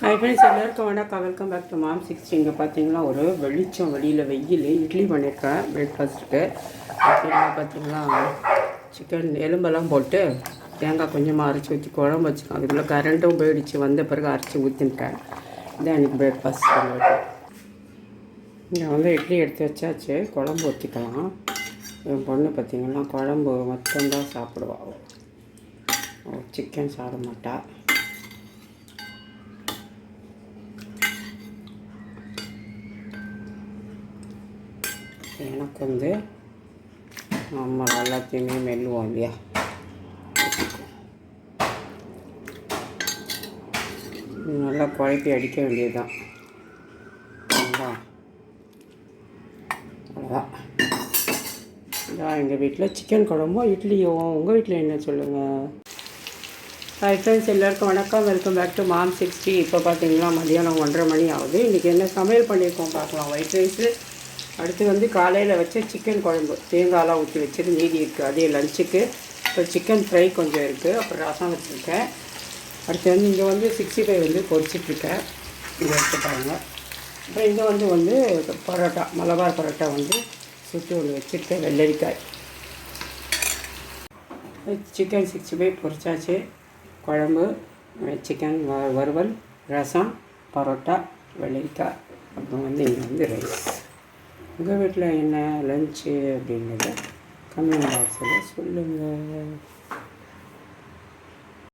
Hi friends எல்லாருக்கும் வணக்கம். Welcome back to mom sixty இங்கே பார்த்தீங்கன்னா ஒரு வெளிச்சம் வெளியில் வெயில் இட்லி பண்ணியிருக்கேன் பிரேக்ஃபாஸ்ட்டுக்கு பார்த்தீங்கன்னா பார்த்தீங்கன்னா சிக்கன் எலும்பெல்லாம் போட்டு தேங்காய் கொஞ்சமாக அரைச்சி ஊற்றி குழம்பு வச்சுக்கோம் அதுக்குள்ளே கரண்ட்டும் போயிடுச்சு. வந்த பிறகு அரைச்சி ஊற்றின்ட்டேன் இதான் எனக்கு பிரேக்ஃபாஸ்ட் பண்ணுவேன் இங்கே வந்து இட்லி எடுத்து வச்சாச்சு. குழம்பு ஊற்றிக்கலாம் என் பொண்ணு பார்த்திங்கன்னா குழம்பு மட்டும்தான் சாப்பிடுவாள் சிக்கன் சாப்பிட மாட்டாள் எனக்கு வந்து நம்ம எல்லாத்தையுமே மெல்லுவோம் இல்லையா? நல்லா குழப்பி அடிக்க வேண்டியதுதான். அவ்வளோதான் இதான் எங்கள் வீட்டில் சிக்கன் குழம்பும் இட்லியும். உங்கள் வீட்டில் என்ன சொல்லுங்கள் ஹாய் ஃப்ரெண்ட்ஸ் எல்லாருக்கும் வணக்கம். Welcome back to mom sixty இப்போ பார்த்தீங்கன்னா மதியானம் ஒன்றரை மணி ஆகுது. இன்றைக்கி என்ன சமையல் பண்ணியிருக்கோம் பார்க்கலாம். ஒயிட் ரைஸு அடுத்து வந்து காலையில் வச்ச சிக்கன் குழம்பு. தேங்காயெலாம் ஊற்றி வச்சுட்டு மீதி இருக்குது அதே லஞ்சுக்கு. அப்புறம் சிக்கன் ஃப்ரை கொஞ்சம் இருக்குது அப்புறம் ரசம் வச்சுருக்கேன். அடுத்து வந்து இங்கே வந்து சிக்ஸ்டி ஃபைவ் வந்து பொரிச்சிட்ருக்கேன் இங்கே எடுத்து பாருங்க. அப்புறம் இங்கே வந்து வந்து பரோட்டா மலபார் பரோட்டா வந்து சுற்றி ஒன்று வச்சுருக்கேன் வெள்ளரிக்காய். சிக்கன் சிக்ஸ்டி ஃபைவ் பொரிச்சாச்சு குழம்பு சிக்கன் வ வறுவல் ரசம் பரோட்டா வெள்ளரிக்காய். அப்புறம் வந்து இங்கே வந்து ரைஸ் உங்கள் வீட்டில் என்ன லஞ்சு அப்படிங்கிறத கமெண்ட் பாக்ஸில் சொல்லுங்கள்